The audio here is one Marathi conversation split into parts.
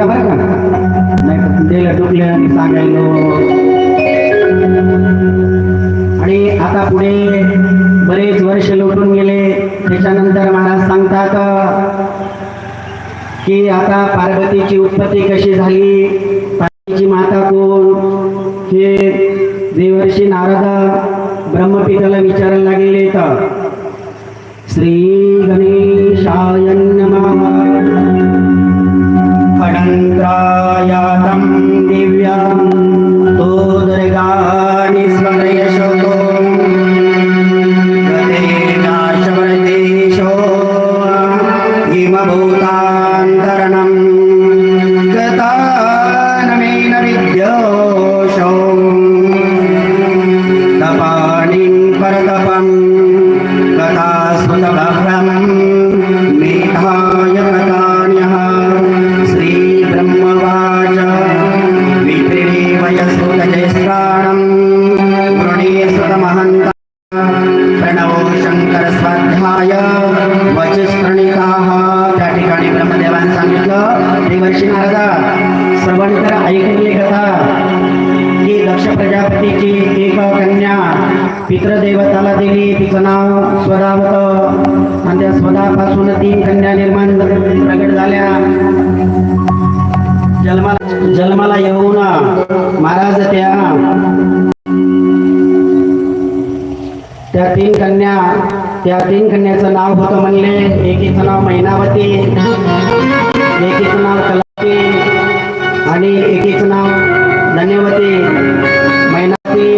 का बरं का नाही दिलं टुकले आणि सांगायलो. आणि आता पुढे बरेच वर्ष लोटून गेले. त्याच्यानंतर महाराज सांगतात की आता पार्वतीची उत्पत्ती कशी झाली? पार्वतीची माता कोण? हे देवर्षी नारद ब्रह्मपिताला विचारायला लागलेले तर श्री गणेशाय नमः. अनन्त्रायातं दिव्यां तो दुर्गाणि स्वयशतो गतेनाशवरदेशो हिमभूतान्तरणं गतानमेन विद्योषो तपाणिं परतपं कथास्मृतभव्रं मेधाय स्वाध्याय वचस्प्रणिताः त्या ठिकाणी ब्रह्मदेवाने सांगितलं देवर्षी महाराजा श्रवण तर ऐकली कथा. की दक्ष प्रजापतीची एक कन्या पितृदेवताला दिली तिचं नाव स्वदा होतं आणि त्या स्वदापासून तीन कन्या निर्माण प्रगट झाल्या. जन्माला जन्माला येऊन महाराज त्या त्या तीन कन्या त्या तीन कन्याचं नाव होतं म्हणले. एकीचं नाव मैनावती एकीचं नाव कलावती आणि एकीचं नाव धन्यवती. मैनावती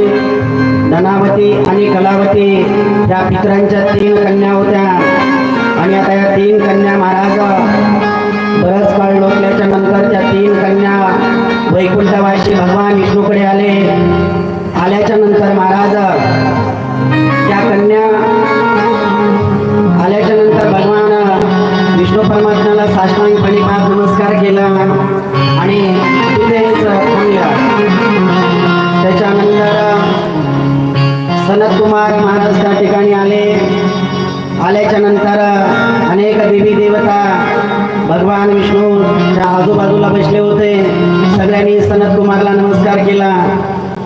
धनावती आणि कलावती त्या पित्रांच्या तीन कन्या होत्या. आणि आता या तीन कन्या महाराज सनत कुमार महाराज त्या ठिकाणी आले. आल्याच्यानंतर अनेक देवी देवता भगवान विष्णूच्या आजूबाजूला बसले होते. सगळ्यांनी सनत कुमारला नमस्कार केला.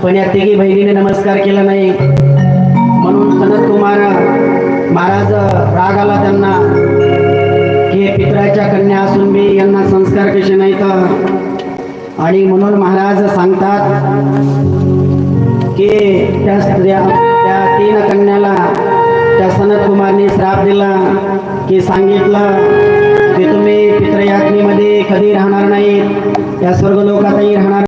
पण या तिघी बहिणीने नमस्कार केला नाही. म्हणून सनत कुमार महाराज राग आला त्यांना की पित्राच्या कन्या असून मी यांना संस्कार कसे नाही तर आणि म्हणून महाराज सांगतात की त्या स्त्रिया त्या तीन कन्याला त्या सनत कुमारने श्राप दिला की सांगितलं की तुम्ही पित्रयात्नीमध्ये कधी राहणार नाही त्या स्वर्ग लोकातही राहणार